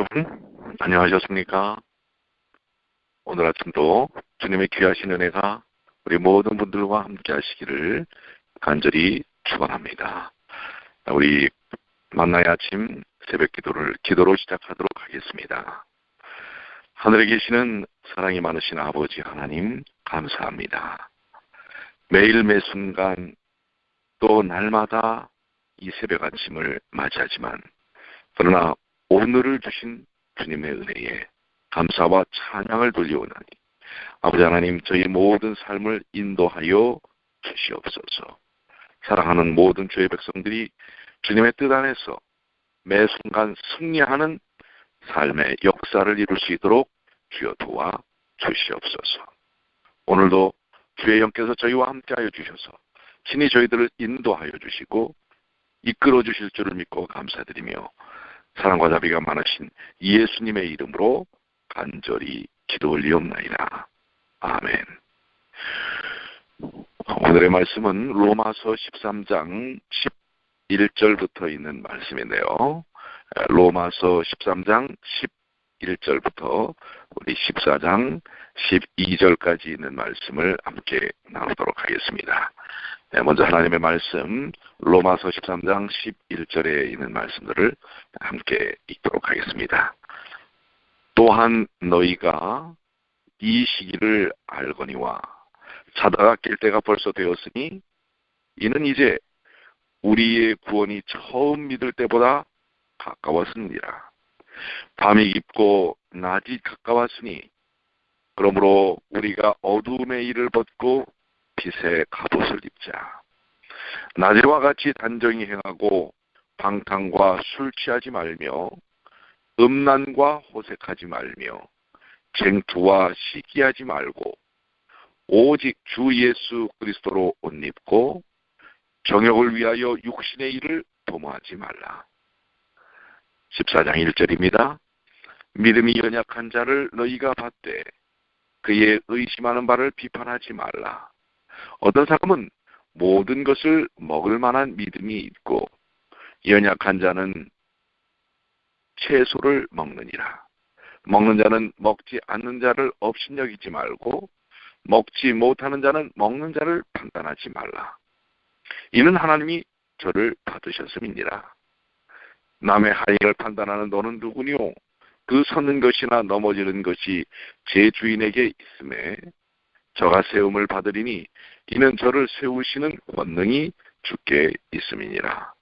여러분, 안녕하셨습니까? 오늘 아침도 주님의 귀하신 은혜가 우리 모든 분들과 함께 하시기를 간절히 축원합니다. 우리 만나의 아침 새벽 기도를 기도로 시작하도록 하겠습니다. 하늘에 계시는 사랑이 많으신 아버지 하나님 감사합니다. 매일 매 순간 또 날마다 이 새벽 아침을 맞이하지만 그러나 오늘을 주신 주님의 은혜에 감사와 찬양을 돌려오나니 아버지 하나님 저희 모든 삶을 인도하여 주시옵소서. 사랑하는 모든 주의 백성들이 주님의 뜻 안에서 매 순간 승리하는 삶의 역사를 이룰 수 있도록 주여 도와 주시옵소서. 오늘도 주의 영께서 저희와 함께하여 주셔서 친히 저희들을 인도하여 주시고 이끌어 주실 줄을 믿고 감사드리며 사랑과 자비가 많으신 예수님의 이름으로 간절히 기도 올리옵나이다. 아멘. 오늘의 말씀은 로마서 13장 11절부터 있는 말씀인데요. 로마서 13장 11절부터 우리 14장 12절까지 있는 말씀을 함께 나누도록 하겠습니다. 네, 먼저 하나님의 말씀 로마서 13장 11절에 있는 말씀들을 함께 읽도록 하겠습니다. 또한 너희가 이 시기를 알거니와 자다가 깰 때가 벌써 되었으니 이는 이제 우리의 구원이 처음 믿을 때보다 가까웠습니다. 밤이 깊고 낮이 가까웠으니 그러므로 우리가 어두움의 일을 벗고 빛의 갑옷을 입자. 낮에와 같이 단정히 행하고 방탕과 술 취하지 말며 음란과 호색하지 말며 쟁투와 시기하지 말고 오직 주 예수 그리스도로 옷 입고 정욕을 위하여 육신의 일을 도모하지 말라. 14장 1절입니다. 믿음이 연약한 자를 너희가 받되 그의 의심하는 바를 비판하지 말라. 어떤 사람은 모든 것을 먹을 만한 믿음이 있고 연약한 자는 채소를 먹느니라. 먹는 자는 먹지 않는 자를 업신여기지 말고 먹지 못하는 자는 먹는 자를 판단하지 말라. 이는 하나님이 저를 받으셨음이니라. 남의 하인을 판단하는 너는 누구니요? 그 서는 것이나 넘어지는 것이 제 주인에게 있음에 저가 세움을 받으리니 이는 저를 세우시는 권능이 주께 있음이니라.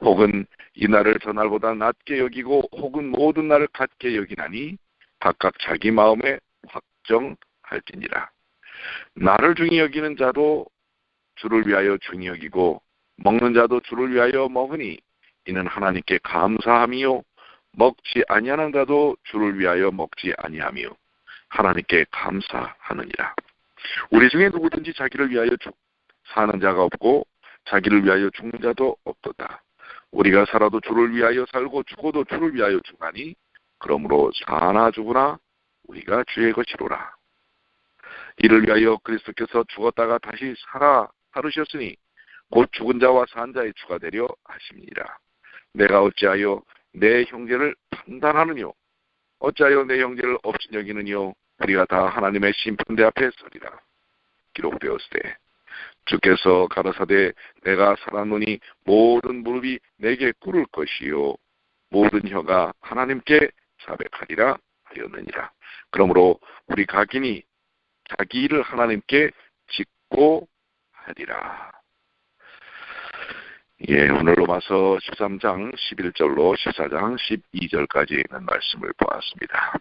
혹은 이 날을 저 날보다 낮게 여기고 혹은 모든 날을 같게 여기나니 각각 자기 마음에 확정할지니라. 나를 중히 여기는 자도 주를 위하여 중히 여기고 먹는 자도 주를 위하여 먹으니 이는 하나님께 감사함이요 먹지 아니하는 자도 주를 위하여 먹지 아니하며 하나님께 감사하느니라. 우리 중에 누구든지 자기를 위하여 죽, 사는 자가 없고 자기를 위하여 죽는 자도 없도다. 우리가 살아도 주를 위하여 살고 죽어도 주를 위하여 죽하니 그러므로 사나 죽으나 우리가 주의 것이로라. 이를 위하여 그리스도께서 죽었다가 다시 살아 살으셨으니 곧 죽은 자와 산 자의 주가 되려 하십니다. 내가 어찌하여 내 형제를 판단하느뇨? 어찌하여 내 형제를 없인 여기느뇨? 우리가 다 하나님의 심판대 앞에 서리라. 기록되었을 때 주께서 가라사대 내가 살았노니 모든 무릎이 내게 꿇을 것이요 모든 혀가 하나님께 자백하리라 하였느니라. 그러므로 우리 각인이 자기 일을 하나님께 짓고 하리라. 예, 오늘 로마서 13장 11절로 14장 12절까지 있는 말씀을 보았습니다.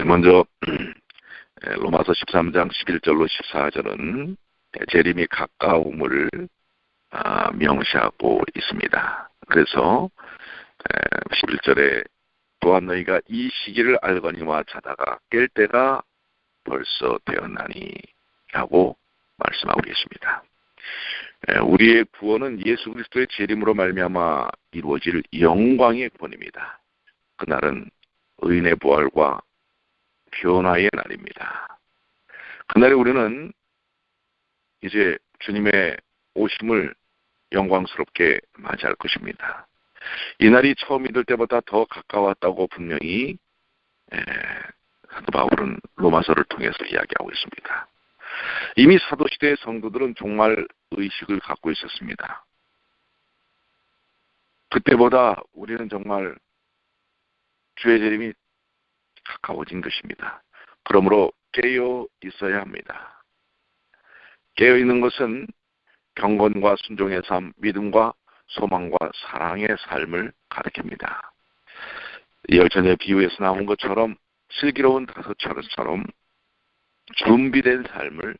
네, 먼저 로마서 13장 11절로 14절은 재림이 가까움을 아, 명시하고 있습니다. 그래서 11절에 또한 너희가 이 시기를 알거니와 자다가 깰 때가 벌써 되었나니 라고 말씀하고 계십니다. 우리의 구원은 예수 그리스도의 재림으로 말미암아 이루어질 영광의 구원입니다. 그날은 의인의 부활과 변화의 날입니다. 그날에 우리는 이제 주님의 오심을 영광스럽게 맞이할 것입니다. 이날이 처음 믿을 때보다 더 가까웠다고 분명히 사도 바울은 로마서를 통해서 이야기하고 있습니다. 이미 사도시대의 성도들은 정말 의식을 갖고 있었습니다. 그때보다 우리는 정말 주의 재림이 가까워진 것입니다. 그러므로 깨어 있어야 합니다. 깨어 있는 것은 경건과 순종의 삶, 믿음과 소망과 사랑의 삶을 가리킵니다. 열전의 비유에서 나온 것처럼 슬기로운 다섯처럼 준비된 삶을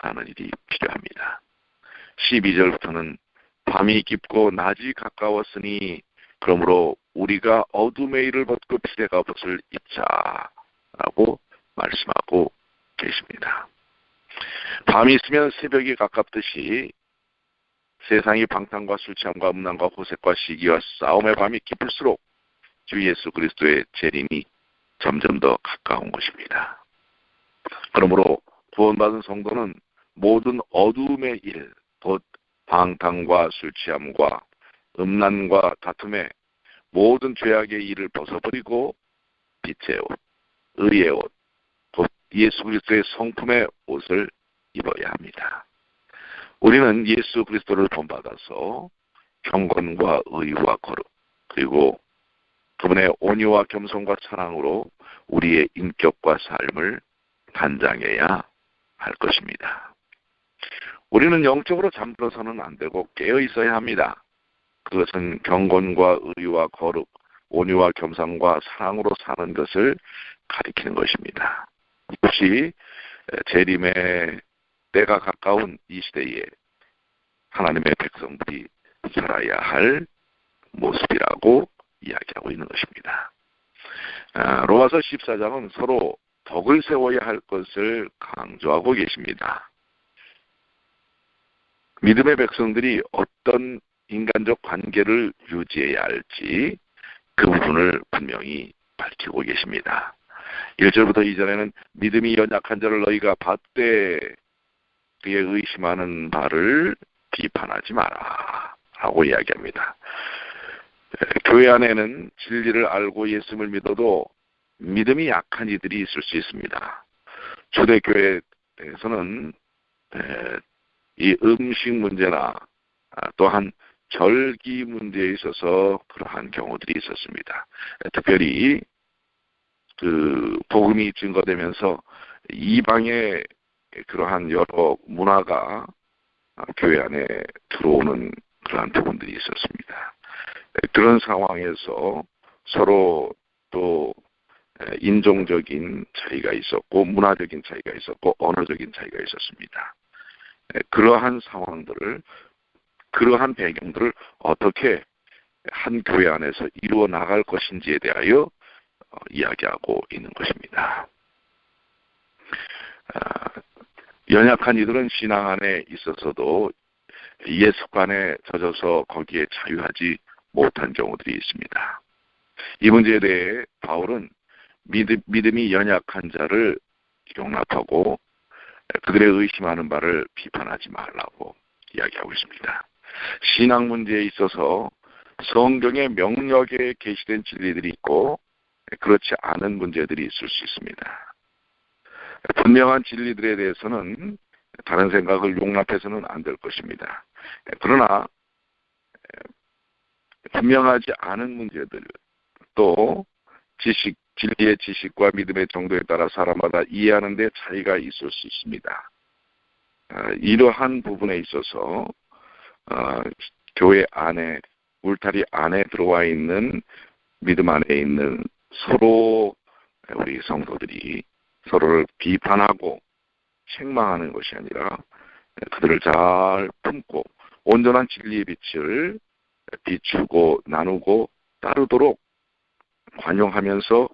사는 일이 필요합니다. 12절부터는 밤이 깊고 낮이 가까웠으니 그러므로 우리가 어둠의 일을 벗고 피대가 벗을 입자라고 말씀하고 계십니다. 밤이 있으면 새벽이 가깝듯이 세상이 방탕과 술 취함과 음란과 호색과 시기와 싸움의 밤이 깊을수록 주 예수 그리스도의 재림이 점점 더 가까운 것입니다. 그러므로 구원받은 성도는 모든 어두움의 일, 곧 방탕과 술 취함과 음란과 다툼의 모든 죄악의 일을 벗어버리고 빛의 옷, 의의 옷, 곧 예수 그리스도의 성품의 옷을 입어야 합니다. 우리는 예수 그리스도를 본받아서 경건과 의와 거룩 그리고 그분의 온유와 겸손과 사랑으로 우리의 인격과 삶을 단장해야 할 것입니다. 우리는 영적으로 잠들어서는 안 되고 깨어 있어야 합니다. 그것은 경건과 의와 거룩, 온유와 겸손과 사랑으로 사는 것을 가리키는 것입니다. 이것이 재림의 때가 가까운 이 시대에 하나님의 백성들이 살아야 할 모습이라고 이야기하고 있는 것입니다. 아, 로마서 14장은 서로 덕을 세워야 할 것을 강조하고 계십니다. 믿음의 백성들이 어떤 인간적 관계를 유지해야 할지 그 부분을 분명히 밝히고 계십니다. 1절부터 2절에는 믿음이 연약한 자를 너희가 받되 그에 의심하는 바를 비판하지 마라 라고 이야기합니다. 교회 안에는 진리를 알고 예수를 믿어도 믿음이 약한 이들이 있을 수 있습니다. 초대교회에서는 이 음식 문제나 아, 또한 절기 문제에 있어서 그러한 경우들이 있었습니다. 특별히 그 복음이 증거되면서 이방의 그러한 여러 문화가 교회 안에 들어오는 그러한 부분들이 있었습니다. 그런 상황에서 서로 또 인종적인 차이가 있었고 문화적인 차이가 있었고 언어적인 차이가 있었습니다. 그러한 상황들을 그러한 배경들을 어떻게 한 교회 안에서 이루어 나갈 것인지에 대하여 어, 이야기하고 있는 것입니다. 아, 연약한 이들은 신앙 안에 있어서도 옛 습관에 젖어서 거기에 자유하지 못한 경우들이 있습니다. 이 문제에 대해 바울은 믿음, 믿음이 연약한 자를 용납하고 그들의 의심하는 바를 비판하지 말라고 이야기하고 있습니다. 신앙 문제에 있어서 성경의 명령에 게시된 진리들이 있고 그렇지 않은 문제들이 있을 수 있습니다. 분명한 진리들에 대해서는 다른 생각을 용납해서는 안 될 것입니다. 그러나 분명하지 않은 문제들 또 지식 진리의 지식과 믿음의 정도에 따라 사람마다 이해하는 데 차이가 있을 수 있습니다. 아, 이러한 부분에 있어서 아, 교회 안에 울타리 안에 들어와 있는 믿음 안에 있는 서로 우리 성도들이 서로를 비판하고 책망하는 것이 아니라 그들을 잘 품고 온전한 진리의 빛을 비추고 나누고 따르도록 관용하면서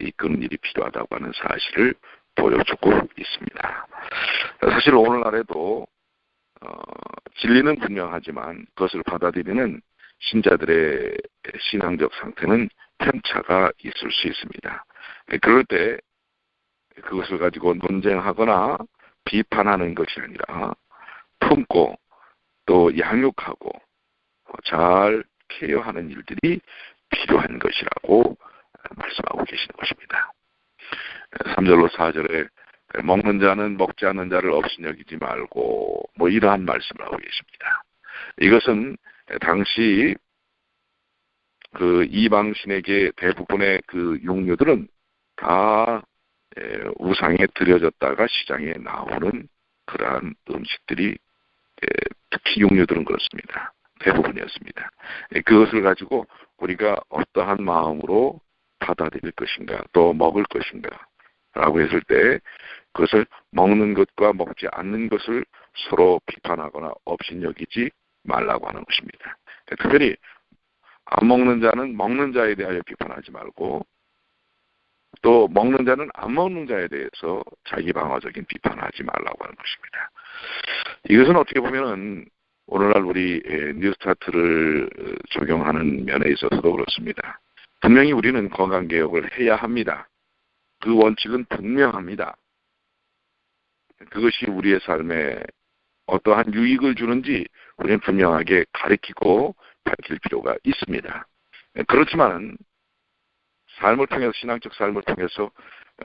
이끄는 일이 필요하다고 하는 사실을 보여주고 있습니다. 사실 오늘날에도 어, 진리는 분명하지만 그것을 받아들이는 신자들의 신앙적 상태는 편차가 있을 수 있습니다. 그럴 때 그것을 가지고 논쟁하거나 비판하는 것이 아니라 품고 또 양육하고 잘 케어하는 일들이 필요한 것이라고 말씀하고 계시는 것입니다. 3절로 4절에 먹는 자는 먹지 않는 자를 없인 여기지 말고 뭐 이러한 말씀을 하고 계십니다. 이것은 당시 그 이방신에게 대부분의 그 용류들은 다 우상에 들여졌다가 시장에 나오는 그러한 음식들이 특히 용류들은 그렇습니다. 대부분이었습니다. 그것을 가지고 우리가 어떠한 마음으로 받아들일 것인가 또 먹을 것인가 라고 했을 때 그것을 먹는 것과 먹지 않는 것을 서로 비판하거나 업신여기지 말라고 하는 것입니다. 특별히 안 먹는 자는 먹는 자에 대하여 비판하지 말고 또 먹는 자는 안 먹는 자에 대해서 자기 방어적인 비판하지 말라고 하는 것입니다. 이것은 어떻게 보면은 오늘날 우리 뉴스타트를 적용하는 면에 있어서도 그렇습니다. 분명히 우리는 건강개혁을 해야 합니다. 그 원칙은 분명합니다. 그것이 우리의 삶에 어떠한 유익을 주는지 우리는 분명하게 가리키고 밝힐 필요가 있습니다. 그렇지만 삶을 통해서 신앙적 삶을 통해서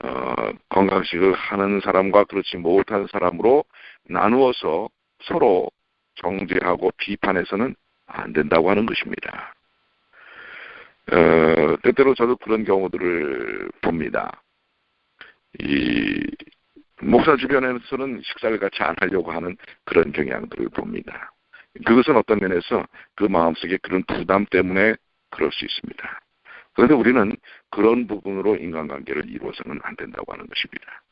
어, 건강식을 하는 사람과 그렇지 못한 사람으로 나누어서 서로 정죄하고 비판해서는 안 된다고 하는 것입니다. 어, 때때로 저도 그런 경우들을 봅니다. 이 목사 주변에서는 식사를 같이 안 하려고 하는 그런 경향들을 봅니다. 그것은 어떤 면에서 그 마음속에 그런 부담 때문에 그럴 수 있습니다. 그런데 우리는 그런 부분으로 인간관계를 이루어서는 안 된다고 하는 것입니다.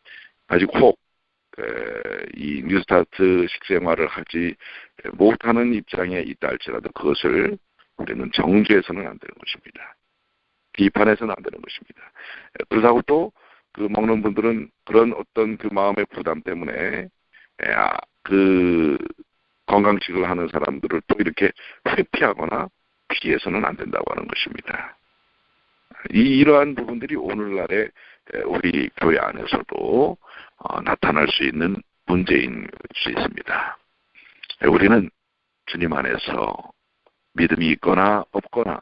아직 혹, 이 뉴스타트 식생활을 하지 못하는 입장에 있다 할지라도 그것을 우리는 정죄해서는 안 되는 것입니다. 비판해서는 안 되는 것입니다. 그렇다고 또 그 먹는 분들은 그런 어떤 그 마음의 부담 때문에 아, 그 건강식을 하는 사람들을 또 이렇게 회피하거나 피해서는 안 된다고 하는 것입니다. 이 이러한 부분들이 오늘날의 우리 교회 안에서도 어, 나타날 수 있는 문제인 수 있습니다. 우리는 주님 안에서 믿음이 있거나 없거나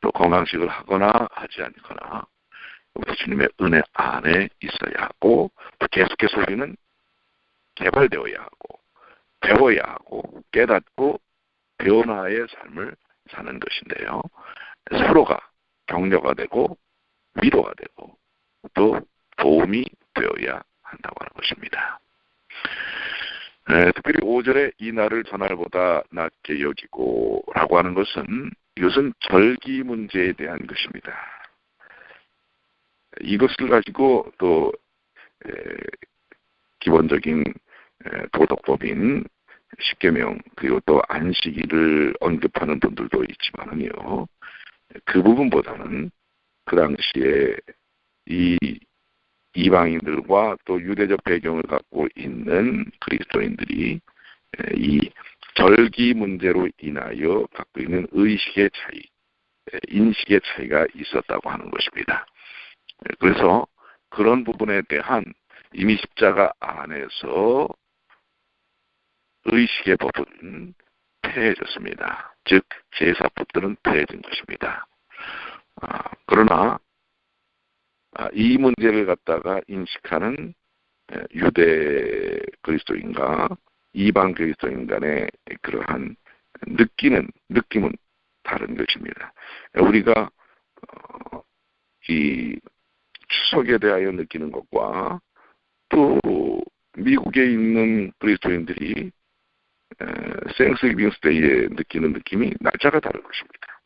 또 건강식을 하거나 하지 않거나 우리 주님의 은혜 안에 있어야 하고 또 계속해서 우리는 개발되어야 하고 배워야 하고 깨닫고 변화의 삶을 사는 것인데요. 서로가 격려가 되고 위로가 되고 또 도움이 되어야 한다고 하는 것입니다. 네, 특별히 5절에 이 날을 전날보다 낮게 여기고 라고 하는 것은 이것은 절기 문제에 대한 것입니다. 이것을 가지고 또 에, 기본적인 에, 도덕법인 십계명 그리고 또 안식일을 언급하는 분들도 있지만은요 그 부분보다는 그 당시에 이 이방인들과 또 유대적 배경을 갖고 있는 그리스도인들이 이 절기 문제로 인하여 갖고 있는 의식의 차이, 인식의 차이가 있었다고 하는 것입니다. 그래서 그런 부분에 대한 이미 십자가 안에서 의식의 법은 폐해졌습니다. 즉 제사법들은 폐해진 것입니다. 아, 그러나 아, 이 문제를 갖다가 인식하는 유대 그리스도인과 이방 그리스도인 간의 그러한 느끼는 느낌은 다른 것입니다. 우리가 어, 이 추석에 대하여 느끼는 것과 또 미국에 있는 그리스도인들이 생스기빙스데이에 느끼는 느낌이 날짜가 다른 것입니다.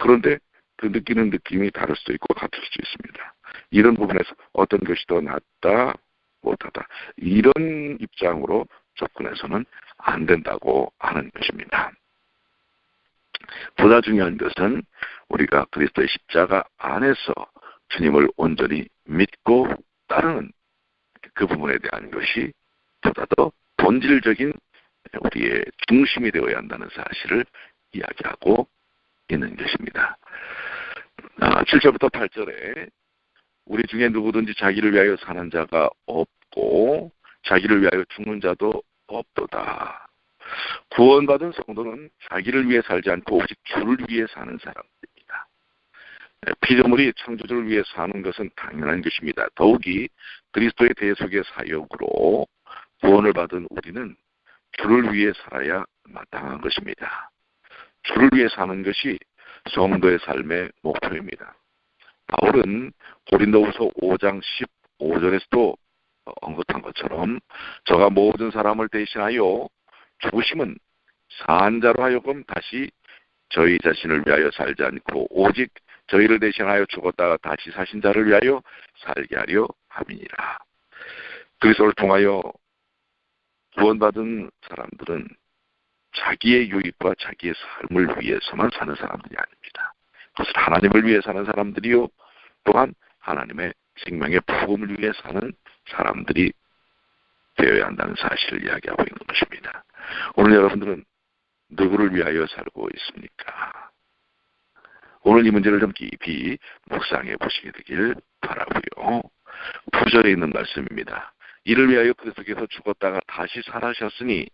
그런데 그 느끼는 느낌이 다를 수도 있고 같을 수도 있습니다. 이런 부분에서 어떤 것이 더 낫다, 못하다 이런 입장으로 접근해서는 안 된다고 하는 것입니다. 보다 중요한 것은 우리가 그리스도의 십자가 안에서 주님을 온전히 믿고 따르는 그 부분에 대한 것이 보다 더 본질적인 우리의 중심이 되어야 한다는 사실을 이야기하고 있는 것입니다. 아, 7절부터 8절에 우리 중에 누구든지 자기를 위하여 사는 자가 없고 자기를 위하여 죽는 자도 없도다. 구원받은 성도는 자기를 위해 살지 않고 오직 주를 위해 사는. 네, 피조물이 창조주를 위해 사는 것은 당연한 것입니다. 더욱이 그리스도의 대속의 사역으로 구원을 받은 우리는 주를 위해 살아야 마땅한 것입니다. 주를 위해 사는 것이 성도의 삶의 목표입니다. 바울은 고린도후서 5장 15절에서도 언급한 것처럼 저가 모든 사람을 대신하여 죽으심은 산자로 하여금 다시 저희 자신을 위하여 살지 않고 오직 저희를 대신하여 죽었다가 다시 사신 자를 위하여 살게 하려 함이니라. 그리스도를 통하여 구원받은 사람들은 자기의 유익과 자기의 삶을 위해서만 사는 사람들이 아닙니다. 그것을 하나님을 위해 사는 사람들이요 또한 하나님의 생명의 복음을 위해 사는 사람들이 되어야 한다는 사실을 이야기하고 있는 것입니다. 오늘 여러분들은 누구를 위하여 살고 있습니까? 오늘 이 문제를 좀 깊이 묵상해 보시게 되길 바라고요. 부절에 있는 말씀입니다. 이를 위하여 그리스도께서 죽었다가 다시 살아셨으니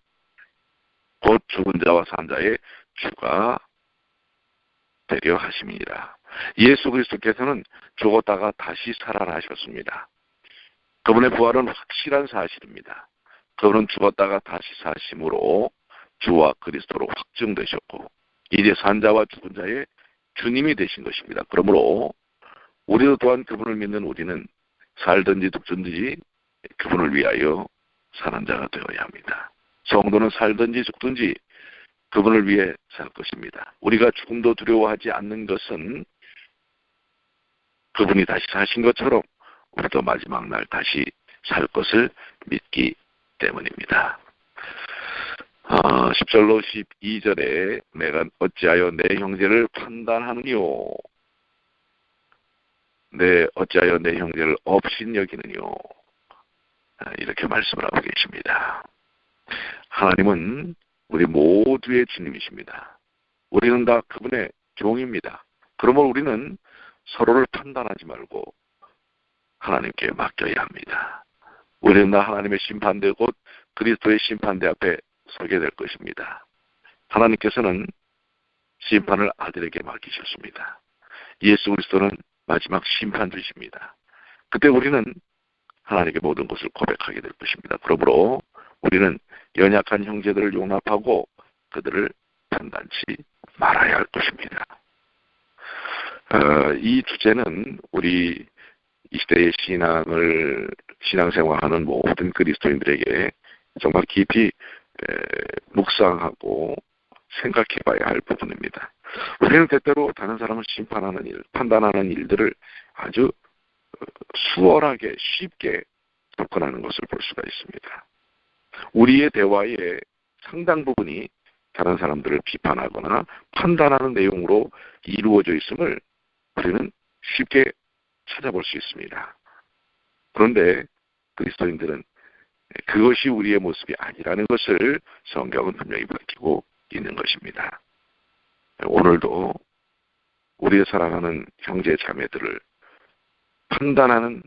곧 죽은 자와 산 자의 주가 되려 하심이니라. 예수 그리스도께서는 죽었다가 다시 살아나셨습니다. 그분의 부활은 확실한 사실입니다. 그분은 죽었다가 다시 사심으로 주와 그리스도로 확증되셨고 이제 산자와 죽은 자의 주님이 되신 것입니다. 그러므로 우리도 또한 그분을 믿는 우리는 살든지 죽든지 그분을 위하여 사는 자가 되어야 합니다. 성도는 살든지 죽든지 그분을 위해 살 것입니다. 우리가 죽음도 두려워하지 않는 것은 그분이 다시 사신 것처럼 우리도 마지막 날 다시 살 것을 믿기 때문입니다. 어, 10절로 12절에 내가 어찌하여 내 형제를 판단하느뇨 내 어찌하여 내 형제를 없인 여기느뇨 아, 이렇게 말씀을 하고 계십니다. 하나님은 우리 모두의 주님이십니다. 우리는 다 그분의 종입니다. 그러면 우리는 서로를 판단하지 말고 하나님께 맡겨야 합니다. 우리는 다 하나님의 심판대 곧 그리스도의 심판대 앞에 서게 될 것입니다. 하나님께서는 심판을 아들에게 맡기셨습니다. 예수 그리스도는 마지막 심판주십니다. 그때 우리는 하나님께 모든 것을 고백하게 될 것입니다. 그러므로 우리는 연약한 형제들을 용납하고 그들을 판단치 말아야 할 것입니다. 어, 이 주제는 우리 이 시대의 신앙을 신앙생활하는 모든 그리스도인들에게 정말 깊이 에, 묵상하고 생각해봐야 할 부분입니다. 우리는 때때로 다른 사람을 심판하는 일, 판단하는 일들을 아주 어, 수월하게 쉽게 접근하는 것을 볼 수가 있습니다. 우리의 대화의 상당 부분이 다른 사람들을 비판하거나 판단하는 내용으로 이루어져 있음을 우리는 쉽게 찾아볼 수 있습니다. 그런데 그리스도인들은 그것이 우리의 모습이 아니라는 것을 성경은 분명히 밝히고 있는 것입니다. 오늘도 우리의 사랑하는 형제 자매들을 판단하는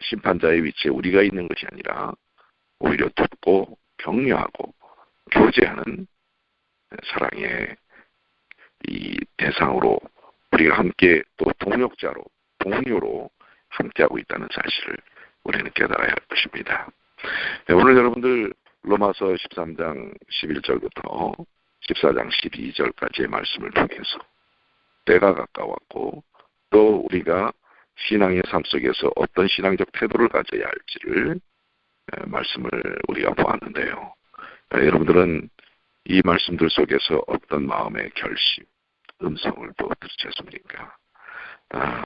심판자의 위치에 우리가 있는 것이 아니라 오히려 돕고 격려하고 교제하는 사랑의 이 대상으로 우리가 함께 또 동력자로 동료로 함께하고 있다는 사실을 우리는 깨달아야 할 것입니다. 네, 오늘 여러분들 로마서 13장 11절부터 14장 12절까지의 말씀을 통해서 때가 가까웠고 또 우리가 신앙의 삶 속에서 어떤 신앙적 태도를 가져야 할지를 말씀을 우리가 보았는데요. 여러분들은 이 말씀들 속에서 어떤 마음의 결심, 음성을 또 들으셨습니까? 아,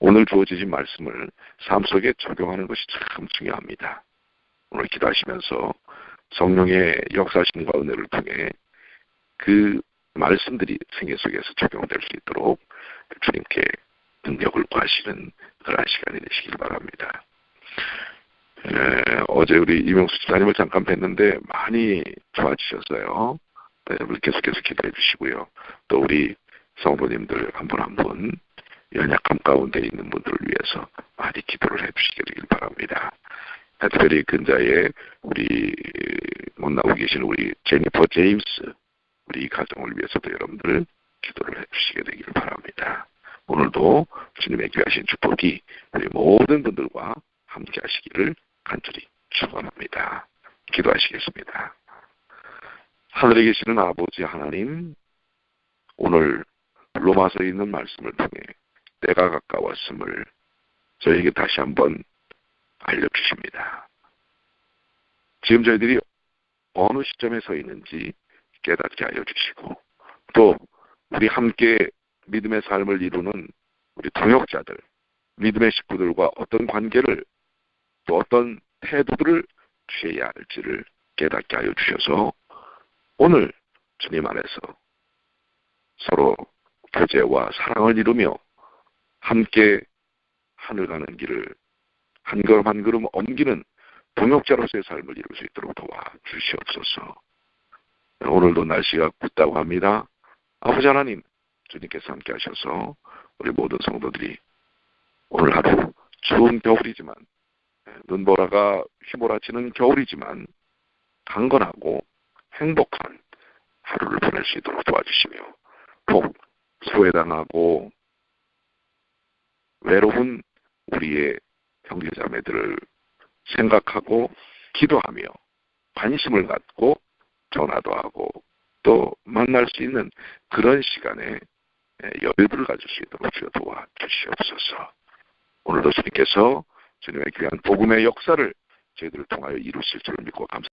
오늘 주어지신 말씀을 삶 속에 적용하는 것이 참 중요합니다. 오늘 기도하시면서 성령의 역사신과 은혜를 통해 그 말씀들이 생애 속에서 적용될 수 있도록 주님께 능력을 구하시는 그러한 시간이 되시길 바랍니다. 에, 어제 우리 이명수 집사님을 잠깐 뵀는데 많이 좋아지셨어요. 네, 우리 계속해서 기도해 주시고요. 또 우리 성도님들 한 분 한분 연약함 가운데 있는 분들을 위해서 많이 기도를 해 주시길 바랍니다. 해트베리 근자에 우리 못 나오고 계신 우리 제니퍼 제임스 우리 이 가정을 위해서도 여러분들 기도를 해주시게 되기를 바랍니다. 오늘도 주님의 귀하신 축복이 우리 모든 분들과 함께 하시기를 간절히 축원합니다. 기도하시겠습니다. 하늘에 계시는 아버지 하나님, 오늘 로마서에 있는 말씀을 통해 때가 가까웠음을 저에게 다시 한번 알려주십니다. 지금 저희들이 어느 시점에 서 있는지 깨닫게 하여 주시고 또 우리 함께 믿음의 삶을 이루는 우리 동역자들, 믿음의 식구들과 어떤 관계를 또 어떤 태도들을 취해야 할지를 깨닫게 하여 주셔서 오늘 주님 안에서 서로 교제와 사랑을 이루며 함께 하늘 가는 길을 한 걸음 한 걸음 옮기는 동역자로서의 삶을 이룰 수 있도록 도와 주시옵소서. 오늘도 날씨가 굽다고 합니다. 아버지 하나님, 주님께서 함께 하셔서 우리 모든 성도들이 오늘 하루 추운 겨울이지만 눈보라가 휘몰아치는 겨울이지만 강건하고 행복한 하루를 보낼 수 있도록 도와주시며 꼭 소외당하고 외로운 우리의 형제자매들을 생각하고 기도하며 관심을 갖고 전화도 하고 또 만날 수 있는 그런 시간에 여유를 가질 수 있도록 주여 도와주시옵소서. 오늘도 주님께서 주님의 귀한 복음의 역사를 저희들을 통하여 이루실 줄을 믿고 감사합니다.